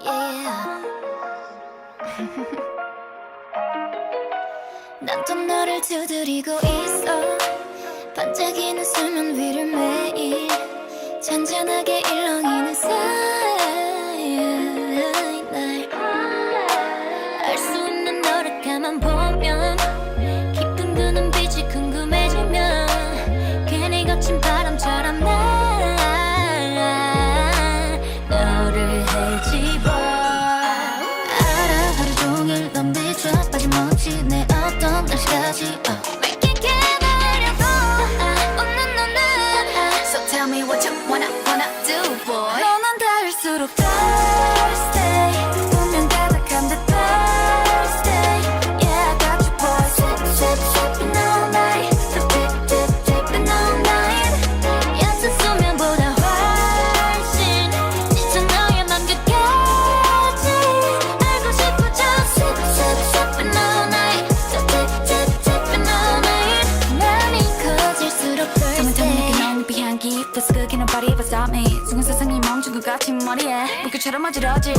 난또 너를 두드리고 있어. 반짝이는 수면 위를 매일 잔잔하게 일렁이는 사람. 어떤 날씨까지 uh. Make it 개발려고 웃는 너는 So tell me what you wanna wanna Good, can nobody ever stop me 순간 세상이 멈춘 것 같은 머리에 물결처럼 어지러지